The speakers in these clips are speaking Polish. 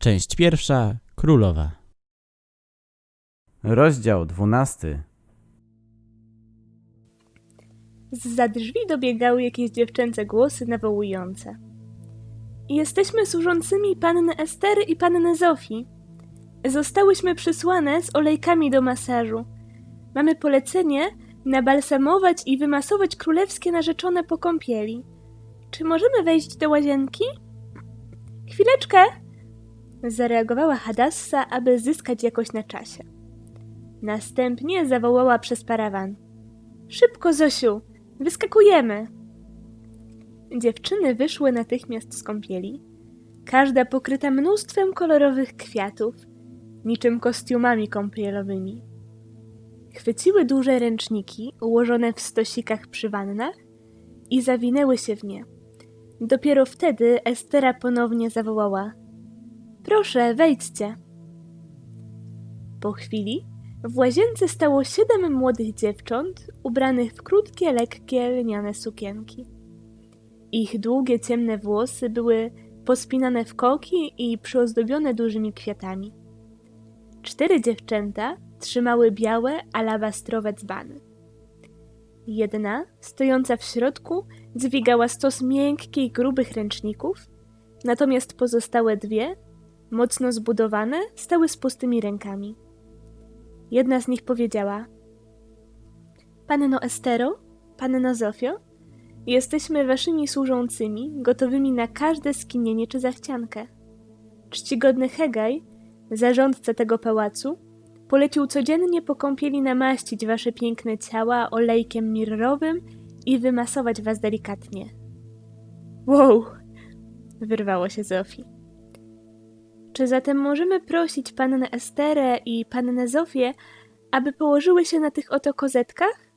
Część pierwsza. Królowa. Rozdział dwunasty. Zza drzwi dobiegały jakieś dziewczęce głosy nawołujące. Jesteśmy służącymi panny Estery i panny Zofii. Zostałyśmy przysłane z olejkami do masażu. Mamy polecenie nabalsamować i wymasować królewskie narzeczone po kąpieli. Czy możemy wejść do łazienki? Chwileczkę! Zareagowała Hadassa, aby zyskać jakoś na czasie. Następnie zawołała przez parawan. Szybko, Zosiu! Wyskakujemy! Dziewczyny wyszły natychmiast z kąpieli, każda pokryta mnóstwem kolorowych kwiatów, niczym kostiumami kąpielowymi. Chwyciły duże ręczniki ułożone w stosikach przy wannach i zawinęły się w nie. Dopiero wtedy Estera ponownie zawołała: Proszę, wejdźcie. Po chwili w łazience stało siedem młodych dziewcząt ubranych w krótkie, lekkie, lniane sukienki. Ich długie, ciemne włosy były pospinane w koki i przyozdobione dużymi kwiatami. Cztery dziewczęta trzymały białe, alabastrowe dzbany. Jedna, stojąca w środku, dźwigała stos miękkich, grubych ręczników, natomiast pozostałe dwie, mocno zbudowane, stały z pustymi rękami. Jedna z nich powiedziała: Panno Estero, panno Zofio, jesteśmy waszymi służącymi, gotowymi na każde skinienie czy zachciankę. Czcigodny Hegaj, zarządca tego pałacu, polecił codziennie po kąpieli namaścić wasze piękne ciała olejkiem mirrowym i wymasować was delikatnie. Wow! wyrwało się Zofii. Czy zatem możemy prosić pannę Esterę i pannę Zofię, aby położyły się na tych oto kozetkach?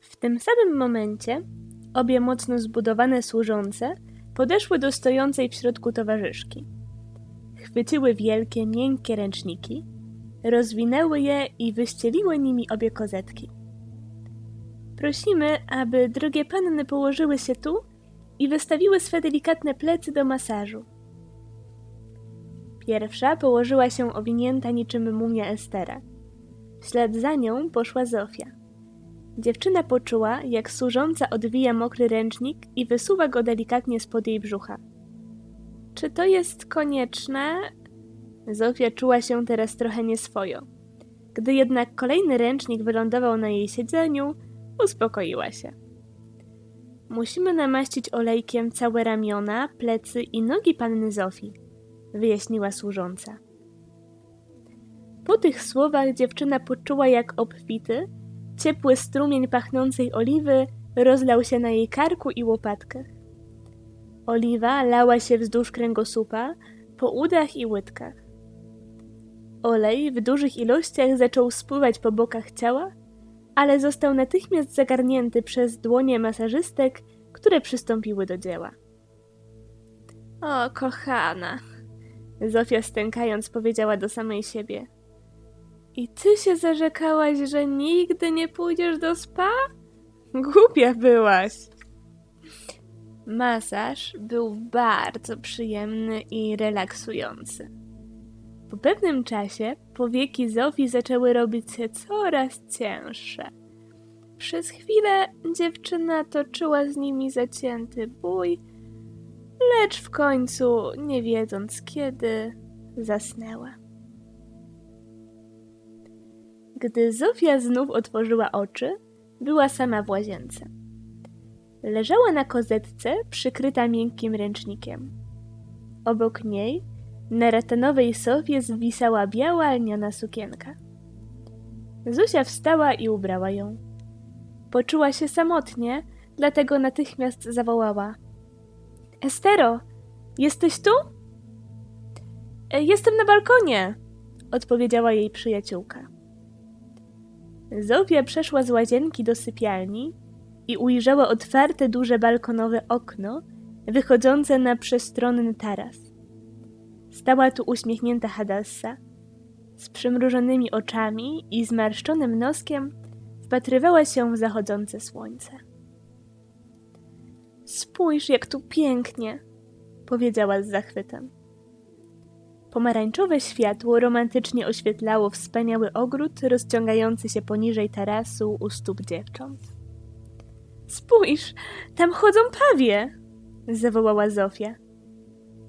W tym samym momencie obie mocno zbudowane służące podeszły do stojącej w środku towarzyszki. Chwyciły wielkie, miękkie ręczniki, rozwinęły je i wyścieliły nimi obie kozetki. Prosimy, aby drogie panny położyły się tu i wystawiły swe delikatne plecy do masażu. Pierwsza położyła się owinięta niczym mumia Estera. W ślad za nią poszła Zofia. Dziewczyna poczuła, jak służąca odwija mokry ręcznik i wysuwa go delikatnie spod jej brzucha. Czy to jest konieczne? Zofia czuła się teraz trochę nieswojo. Gdy jednak kolejny ręcznik wylądował na jej siedzeniu, uspokoiła się. Musimy namaścić olejkiem całe ramiona, plecy i nogi panny Zofii wyjaśniła służąca. Po tych słowach dziewczyna poczuła, jak obfity, ciepły strumień pachnącej oliwy rozlał się na jej karku i łopatkach. Oliwa lała się wzdłuż kręgosłupa, po udach i łydkach. Olej w dużych ilościach zaczął spływać po bokach ciała, ale został natychmiast zagarnięty przez dłonie masażystek, które przystąpiły do dzieła. O, kochana, Zofia stękając powiedziała do samej siebie. I ty się zarzekałaś, że nigdy nie pójdziesz do spa? Głupia byłaś. Masaż był bardzo przyjemny i relaksujący. Po pewnym czasie powieki Zofii zaczęły robić się coraz cięższe. Przez chwilę dziewczyna toczyła z nimi zacięty bój, lecz w końcu, nie wiedząc kiedy, zasnęła. Gdy Zofia znów otworzyła oczy, była sama w łazience. Leżała na kozetce przykryta miękkim ręcznikiem. Obok niej, na ratanowej sofie zwisała biała lniana sukienka. Zuzia wstała i ubrała ją. Poczuła się samotnie, dlatego natychmiast zawołała – Estero, jesteś tu? E, jestem na balkonie, odpowiedziała jej przyjaciółka. Zofia przeszła z łazienki do sypialni i ujrzała otwarte duże balkonowe okno wychodzące na przestronny taras. Stała tu uśmiechnięta Hadassa, z przymrużonymi oczami i zmarszczonym noskiem wpatrywała się w zachodzące słońce. Spójrz, jak tu pięknie, powiedziała z zachwytem. Pomarańczowe światło romantycznie oświetlało wspaniały ogród rozciągający się poniżej tarasu u stóp dziewcząt. Spójrz, tam chodzą pawie! zawołała Zofia.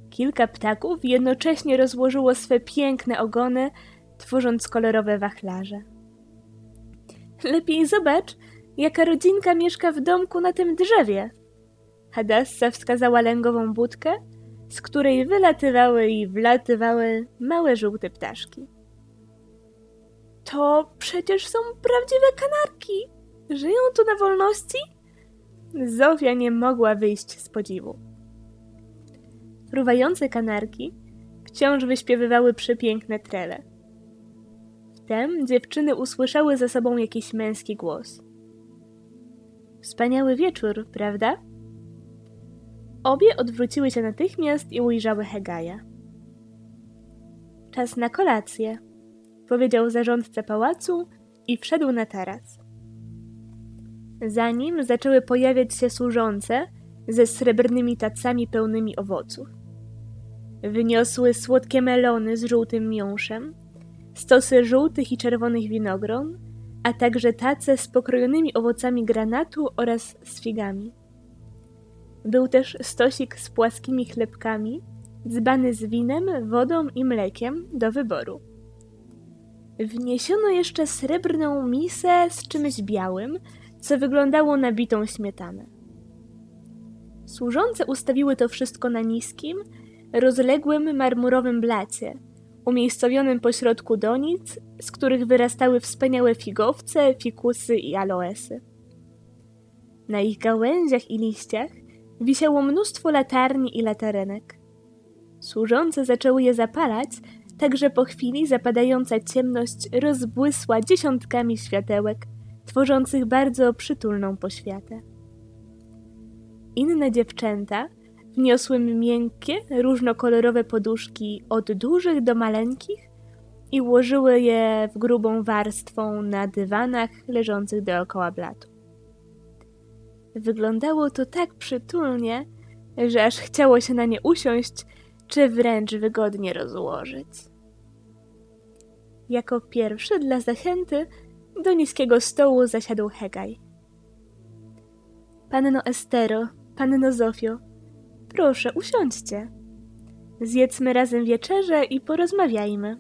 Kilka ptaków jednocześnie rozłożyło swe piękne ogony, tworząc kolorowe wachlarze. Lepiej zobacz, jaka rodzinka mieszka w domku na tym drzewie. Hadassa wskazała lęgową budkę, z której wylatywały i wlatywały małe żółte ptaszki. To przecież są prawdziwe kanarki. Żyją tu na wolności? Zofia nie mogła wyjść z podziwu. Fruwające kanarki wciąż wyśpiewywały przepiękne trele. Wtem dziewczyny usłyszały za sobą jakiś męski głos. Wspaniały wieczór, prawda? Obie odwróciły się natychmiast i ujrzały Hegaja. Czas na kolację, powiedział zarządca pałacu i wszedł na taras. Za nim zaczęły pojawiać się służące ze srebrnymi tacami pełnymi owoców. Wyniosły słodkie melony z żółtym miąższem, stosy żółtych i czerwonych winogron, a także tace z pokrojonymi owocami granatu oraz z figami. Był też stosik z płaskimi chlebkami, dzbany z winem, wodą i mlekiem do wyboru. Wniesiono jeszcze srebrną misę z czymś białym, co wyglądało na bitą śmietanę. Służące ustawiły to wszystko na niskim, rozległym marmurowym blacie, umiejscowionym pośrodku donic, z których wyrastały wspaniałe figowce, fikusy i aloesy. Na ich gałęziach i liściach wisiało mnóstwo latarni i latarenek. Służące zaczęły je zapalać, tak że po chwili zapadająca ciemność rozbłysła dziesiątkami światełek, tworzących bardzo przytulną poświatę. Inne dziewczęta wniosły miękkie, różnokolorowe poduszki od dużych do maleńkich i ułożyły je w grubą warstwą na dywanach leżących dookoła blatu. Wyglądało to tak przytulnie, że aż chciało się na nie usiąść, czy wręcz wygodnie rozłożyć. Jako pierwszy dla zachęty do niskiego stołu zasiadł Hegaj. Panno Estero, panno Zofio, proszę, usiądźcie. Zjedzmy razem wieczerzę i porozmawiajmy.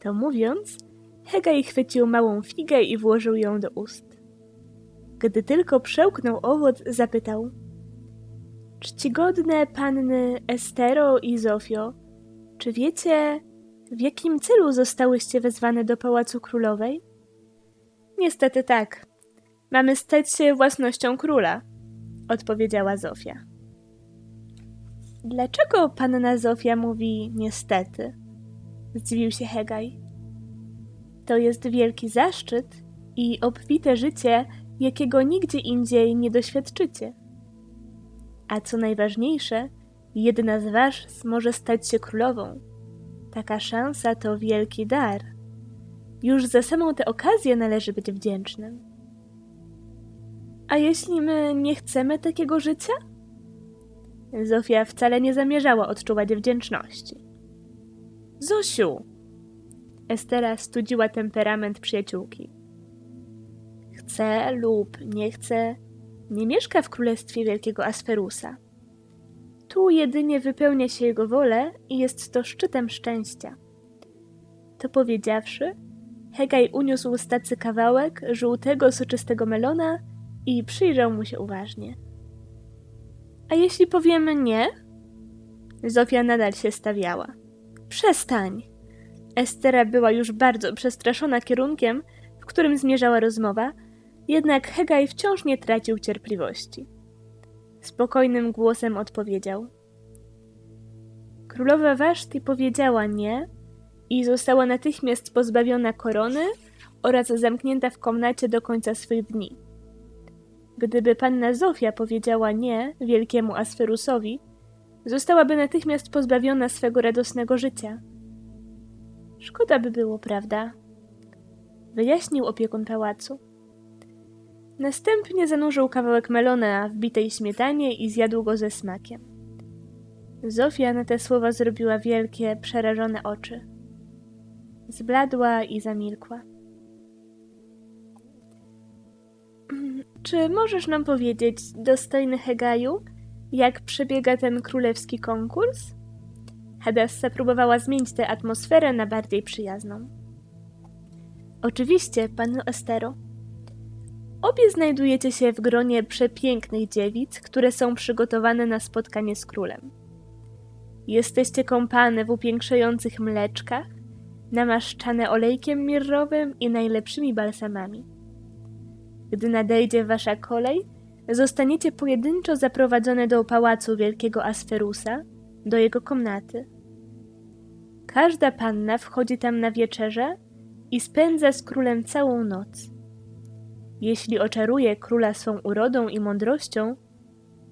To mówiąc, Hegaj chwycił małą figę i włożył ją do ust. Gdy tylko przełknął owoc, zapytał: Czcigodne panny Estero i Zofio, czy wiecie, w jakim celu zostałyście wezwane do pałacu królowej? Niestety tak. Mamy stać się własnością króla, odpowiedziała Zofia. Dlaczego panna Zofia mówi niestety? Zdziwił się Hegaj. To jest wielki zaszczyt i obfite życie, jakiego nigdzie indziej nie doświadczycie. A co najważniejsze, jedna z was może stać się królową. Taka szansa to wielki dar. Już za samą tę okazję należy być wdzięcznym. A jeśli my nie chcemy takiego życia? Zofia wcale nie zamierzała odczuwać wdzięczności. Zosiu! Estera studziła temperament przyjaciółki. Chce lub nie chce, nie mieszka w królestwie wielkiego Asferusa. Tu jedynie wypełnia się jego wolę i jest to szczytem szczęścia. To powiedziawszy, Hegaj uniósł z tacy kawałek żółtego, soczystego melona i przyjrzał mu się uważnie. A jeśli powiemy nie? Zofia nadal się stawiała. Przestań! Estera była już bardzo przestraszona kierunkiem, w którym zmierzała rozmowa, jednak Hegaj wciąż nie tracił cierpliwości. Spokojnym głosem odpowiedział. Królowa Waszty powiedziała nie i została natychmiast pozbawiona korony oraz zamknięta w komnacie do końca swych dni. Gdyby panna Zofia powiedziała nie wielkiemu Asferusowi, zostałaby natychmiast pozbawiona swego radosnego życia. Szkoda by było, prawda? Wyjaśnił opiekun pałacu. Następnie zanurzył kawałek melona w bitej śmietanie i zjadł go ze smakiem. Zofia na te słowa zrobiła wielkie, przerażone oczy. Zbladła i zamilkła. Czy możesz nam powiedzieć, dostojny Hegaju, jak przebiega ten królewski konkurs? Hadassa próbowała zmienić tę atmosferę na bardziej przyjazną. Oczywiście, panno Estero. Obie znajdujecie się w gronie przepięknych dziewic, które są przygotowane na spotkanie z królem. Jesteście kąpane w upiększających mleczkach, namaszczane olejkiem mirrowym i najlepszymi balsamami. Gdy nadejdzie wasza kolej, zostaniecie pojedynczo zaprowadzone do pałacu wielkiego Asferusa, do jego komnaty. Każda panna wchodzi tam na wieczerze i spędza z królem całą noc. Jeśli oczaruje króla swą urodą i mądrością,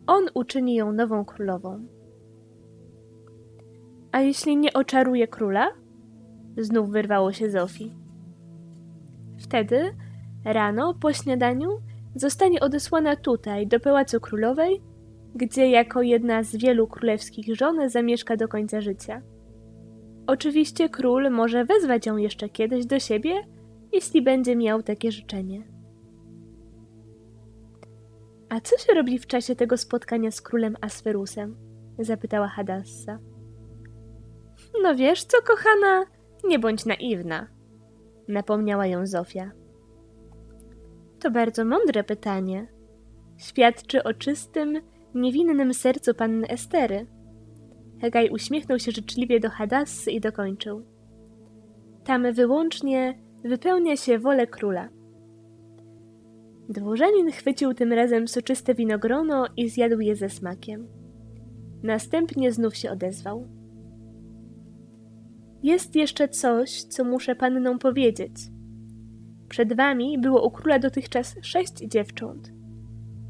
on uczyni ją nową królową. A jeśli nie oczaruje króla? Znów wyrwało się Zofii. Wtedy, rano, po śniadaniu, zostanie odesłana tutaj, do pałacu królowej, gdzie jako jedna z wielu królewskich żon zamieszka do końca życia. Oczywiście król może wezwać ją jeszcze kiedyś do siebie, jeśli będzie miał takie życzenie. A co się robi w czasie tego spotkania z królem Asferusem? zapytała Hadassa. No wiesz co, kochana, nie bądź naiwna, napomniała ją Zofia. To bardzo mądre pytanie. Świadczy o czystym, niewinnym sercu panny Estery. Hegaj uśmiechnął się życzliwie do Hadassy i dokończył. Tam wyłącznie wypełnia się wolę króla. Dworzanin chwycił tym razem soczyste winogrono i zjadł je ze smakiem. Następnie znów się odezwał. Jest jeszcze coś, co muszę pannom powiedzieć. Przed wami było u króla dotychczas sześć dziewcząt.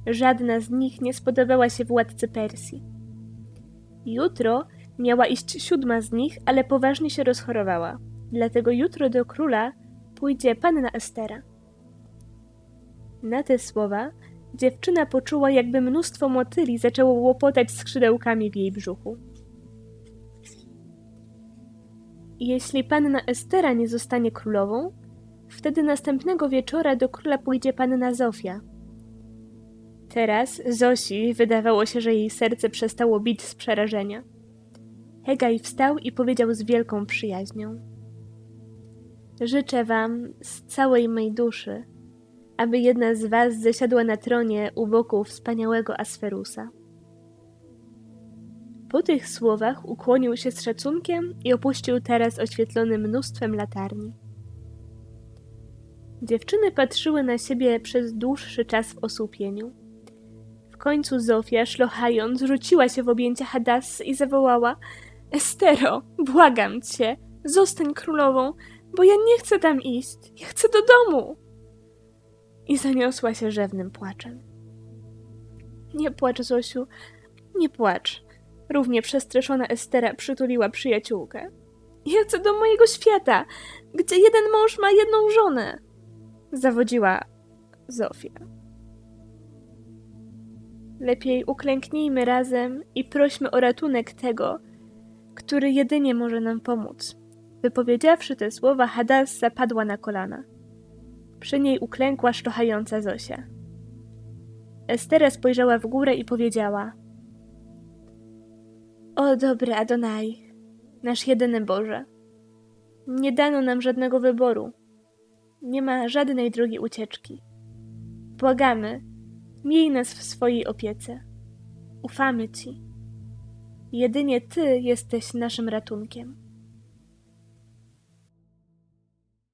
Żadna z nich nie spodobała się władcy Persji. Jutro miała iść siódma z nich, ale poważnie się rozchorowała. Dlatego jutro do króla pójdzie panna Estera. Na te słowa dziewczyna poczuła, jakby mnóstwo motyli zaczęło łopotać skrzydełkami w jej brzuchu. Jeśli panna Estera nie zostanie królową, wtedy następnego wieczora do króla pójdzie panna Zofia. Teraz Zosi wydawało się, że jej serce przestało bić z przerażenia. Hegaj wstał i powiedział z wielką przyjaźnią: Życzę wam z całej mej duszy, aby jedna z was zasiadła na tronie u boku wspaniałego Asferusa. Po tych słowach ukłonił się z szacunkiem i opuścił teraz oświetlony mnóstwem latarni. Dziewczyny patrzyły na siebie przez dłuższy czas w osłupieniu. W końcu Zofia, szlochając, rzuciła się w objęcia Hadassy i zawołała Estero, błagam cię, zostań królową, bo ja nie chcę tam iść, ja chcę do domu. I zaniosła się rzewnym płaczem. Nie płacz, Zosiu, nie płacz. Równie przestraszona Estera przytuliła przyjaciółkę. Ja chcę do mojego świata, gdzie jeden mąż ma jedną żonę. Zawodziła Zofia. Lepiej uklęknijmy razem i prośmy o ratunek tego, który jedynie może nam pomóc. Wypowiedziawszy te słowa, Hadassa padła na kolana. Przy niej uklękła szlochająca Zosia. Estera spojrzała w górę i powiedziała: O dobry Adonai, nasz jedyny Boże, nie dano nam żadnego wyboru. Nie ma żadnej drogi ucieczki. Błagamy, miej nas w swojej opiece. Ufamy Ci. Jedynie Ty jesteś naszym ratunkiem.